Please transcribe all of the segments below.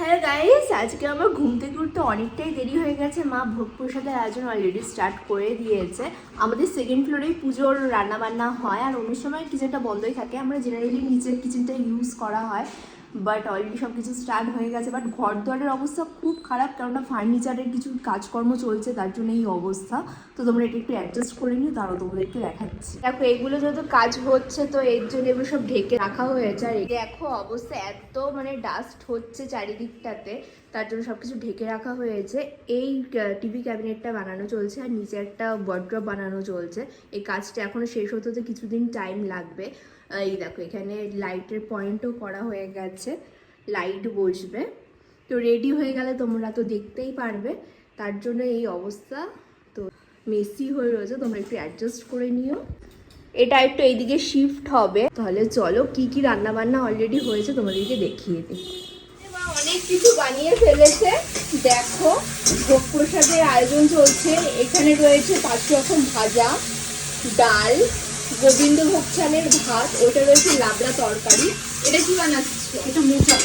Hello guys আজকে আমার ঘুম থেকে উঠতে অনেকটাই দেরি হয়ে গেছে। মা ভোগ প্রসাদের আয়োজন অলরেডি স্টার্ট করে দিয়েছে। আমাদের সেকেন্ড ফ্লোরেই পুজোর রান্নাবান্না হয়। আর অন্য সময় কিচেনটা বন্ধই থাকে। আমরা জেনারেলি নিচের কিচেনটা ইউজ করা হয়। বাট অলরেডি সব কিছু স্টার্ট হয়ে গেছে বাট ঘর দোয়ারের অবস্থা খুব খারাপ, কেননা ফার্নিচারের কিছু কাজকর্ম চলছে, তার জন্য এই অবস্থা। তো তোমরা এটা একটু অ্যাডজাস্ট করে নিও তারও তোমাদেরকে দেখাচ্ছি। দেখো, এগুলো যেহেতু কাজ হচ্ছে, তো এর জন্য এগুলো সব ঢেকে রাখা হয়েছে। আর দেখো, অবস্থা এত মানে ডাস্ট হচ্ছে চারিদিকটাতে। তার জন্য সব কিছু ঢেকে রাখা হয়েছে। এই টিভি ক্যাবিনেটটা বানানো চলছে আর নিচে একটা ওয়ার্ড্রপ বানানো চলছে। এই কাজটা এখনও শেষ হতে তো কিছুদিন টাইম লাগবে। এই দেখো, এখানে লাইটের পয়েন্টও করা হয়ে গেছে। লাইট বসবে। তো রেডি হয়ে গেলে তোমরা তো দেখতেই পারবে। তার জন্য এই অবস্থা। তো মেসি হয়ে রয়েছে, তোমরা একটু অ্যাডজাস্ট করে নিও। এটা একটু এইদিকে শিফট হবে। তাহলে চলো কি কি রান্না বান্না অলরেডি হয়েছে তোমাদেরকে দেখিয়ে দিই। কিছু বানিয়ে ফেলেছে। দেখো ভোগ প্রসাদের আয়োজন চলছে। এখানে রয়েছে পাঁচ রকম ভাজা ডাল গোবিন্দভোগ চালের ভাত ওটা রয়েছে লাবড়া তরকারি। এটা কি বানাচ্ছে? এটা মোচা।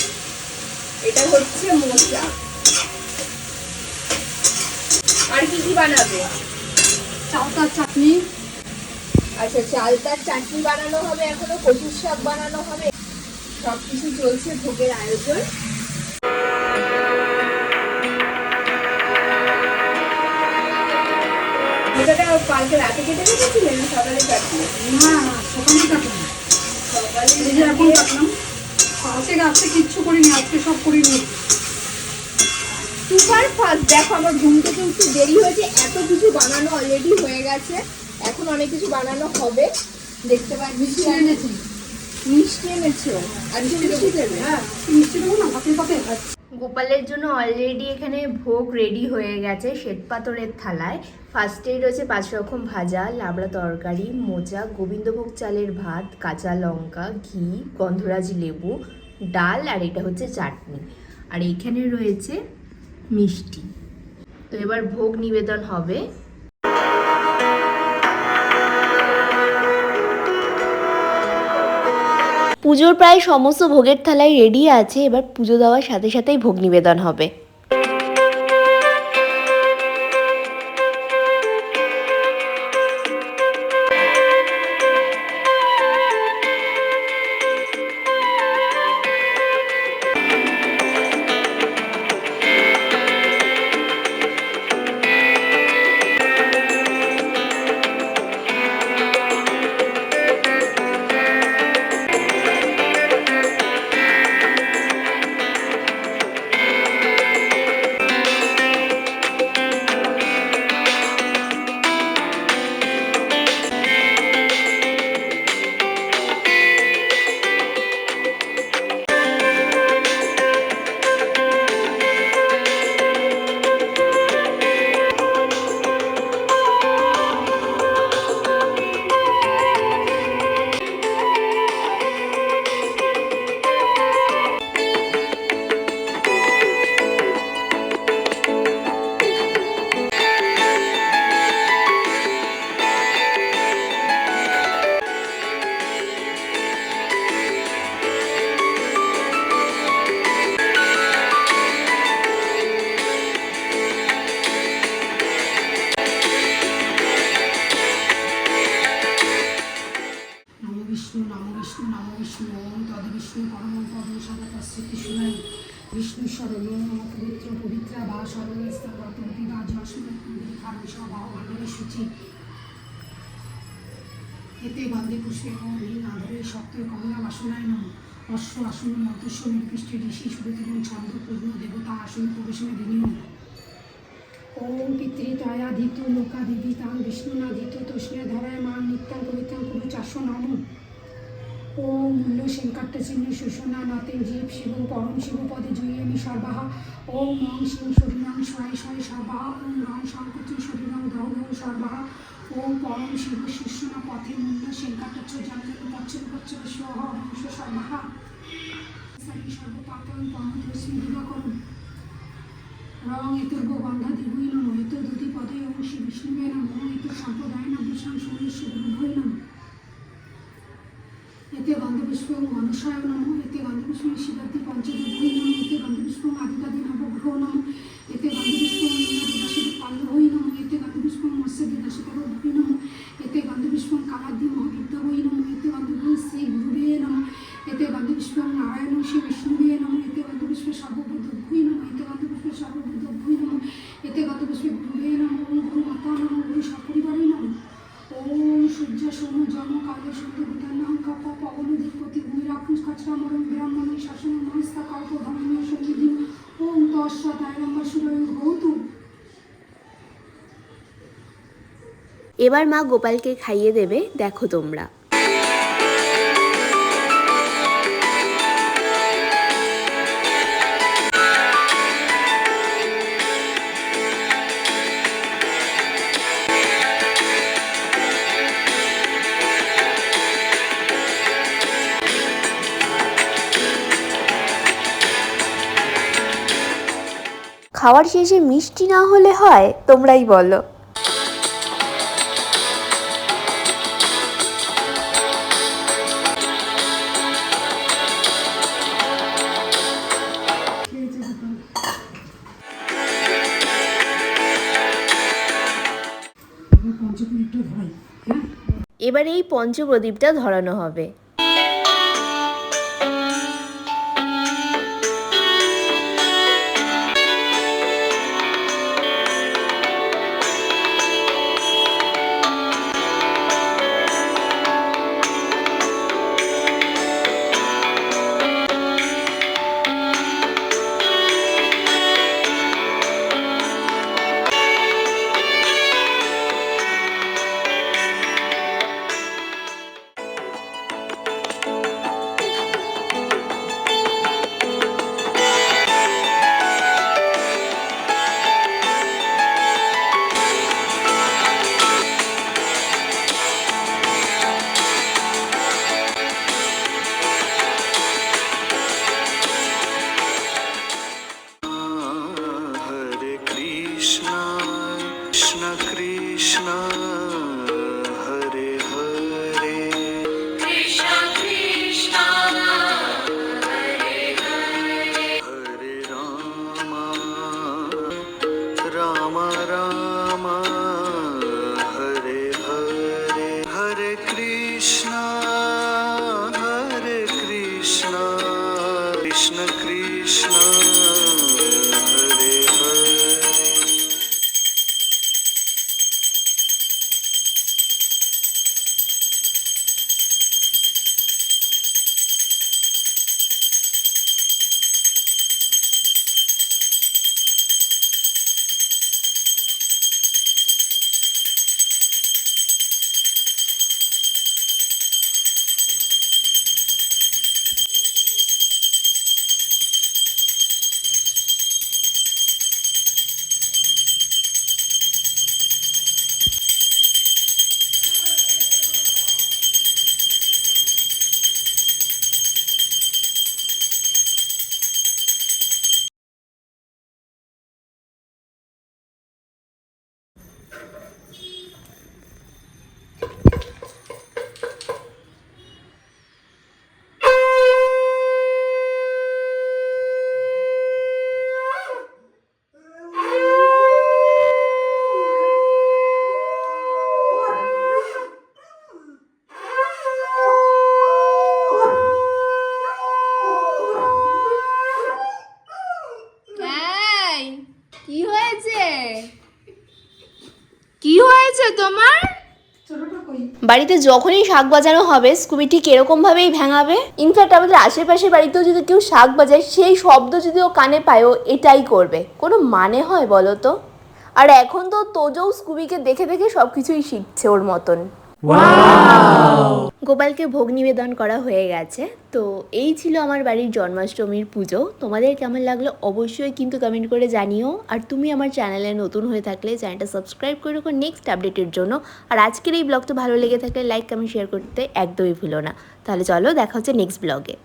এটা হচ্ছে মোচা। আর কি কি বানাবে? চাউতার চাটনি। আচ্ছা চালতার চাটনি বানানো হবে এখনও কচুর শাক বানানো হবে। সব কিছু চলছে ভোগের আয়োজন। কালকে রাতে কেটে রেখেছিলেন না সকালে কাটলে? না সকালে কাটলাম। সকালে এই যে এখন কাটলাম। কালকে গাছতে কিচ্ছু করিনি আজকে সব করিনি। সুপার ফাস্ট দেখো আমার ঘুম থেকে উঠতে দেরি হয়েছে। এত কিছু বানানো অলরেডি হয়ে গেছে। এখন অনেক কিছু বানানো হবে। দেখতে পাচ্ছি। মিষ্টি এনেছি। মিষ্টি এনেছো? আর মিষ্টি দেবে। হ্যাঁ মিষ্টি দেবো না ভাতের পাতে গোপালের জন্য অলরেডি এখানে ভোগ রেডি হয়ে গেছে শ্বেতপাতরের থালায়। ফার্স্টেই রয়েছে পাঁচ রকম ভাজা, লাবড়া তরকারি, মোচা, গোবিন্দভোগ চালের ভাত, কাঁচা লঙ্কা, ঘি, গন্ধরাজ লেবু, ডাল, আর এটা হচ্ছে চাটনি। আর এখানে রয়েছে মিষ্টি। তো এবার ভোগ নিবেদন হবে। পুজোর প্রায় সমস্ত ভোগের থালাই রেডি আছে। এবার পুজো দেওয়ার সাথে সাথেই ভোগ নিবেদন হবে। পবিত্র পবিত্রা অশ্ব আসন মন্ত্রস্ব নির্দিষ্টে ঋষি সুরতির ছন্দ পূর্ণ দেবতা আসন প্রবেশনে বিনিয়োগ ওম পিতৃতয়াধিত লোকাদিদিতাং বিষ্ণুনাদিত তস্মে ধরায় মা নিত্যাং কবিতাং কুরু চারশো নম। ওম মূল্য সেঙ্কাট্ট চিহ্ন সুষনা নাতেন জীব শিব পরম শিব পদে জয়িয়ামি সর্বাহা। ওম মং শিং শরীরং স্বয় স্বয় সর্বাহা। ওম রং সংকুচ শরীরং সর্বাহা। ওম পরম শিব শিষ্যনা পথে মূল্য সেঙ্কাট্ট জনজন পচ্ছর পচ্ছর স্বহ বংশ সর্বাহা। সর্বপাপন পরমস্মী দিবাকরণ রং এতুর্ব গন্ধা দিবই নম। দুটি পদে ওম শ্রী বিষ্ণুবে নম। এত সম্প্রদায় ভূষণ সৌরস্য গুরুভয় নম এতে গন্ধ গন্ধপুষ্পং মনসায় নম এতে গন্ধপুষ্পং শিবাতি পঞ্চদেবী নম এতে গন্ধপুষ্পং এবার মা গোপালকে খাইয়ে দেবে দেখো তোমরা। খাওয়ার শেষে মিষ্টি না হলে হয় তোমরাই বলো। এবার এই পঞ্চপ্রদীপটা ধরানো হবে। कृष्ण कृष्ण বাড়িতে যখনই শাক বাজানো হবে, স্কুবিটি ঠিক এরকম ভাবেই ভেঙাবে? ইনফ্যাক্ট আমাদের আশেপাশে বাড়িতেও যদি কেউ শাক বাজায়, সেই শব্দ যদি ও কানে পায়, ও এটাই করবে। কোনো মানে হয় বলো তো? আর এখন তো তোজও স্কুবিকে দেখে দেখে সব কিছুই শিখছে ওর মতন। গোপালকে ভোগ নিবেদন করা হয়ে গেছে। তো এই ছিল আমার বাড়ির জন্মাষ্টমীর পুজো। তোমাদের কেমন লাগল অবশ্যই কিন্তু কমেন্ট করে জানিও। আর তুমি আমার চ্যানেলে নতুন হয়ে থাকলে চ্যানেলটা সাবস্ক্রাইব করে রাখো নেক্সট আপডেটের জন্য। আর আজকের এই ব্লগটা ভালো লেগে থাকলে লাইক কমেন্ট শেয়ার করতে একদমই ভুলো না। তাহলে চলো দেখা হচ্ছে নেক্সট ব্লগে